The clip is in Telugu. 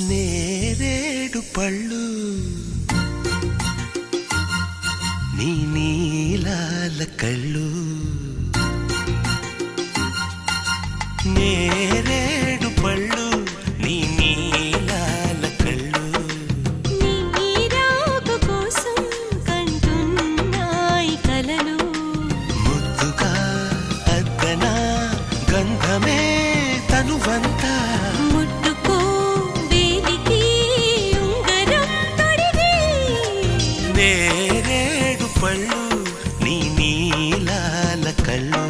నేరేడు పళ్ళు. నీ నీలాల కళ్ళు. నేరేడు పళ్ళు నీ నీలాల కళ్ళు. నీరాకు కోసం కంటున్నాయి కలలు. ముద్దుగా అద్దనా గంధమే తనువంతా. ముద్దు నేరేడు పళ్ళు నీ నీలాల కళ్ళు.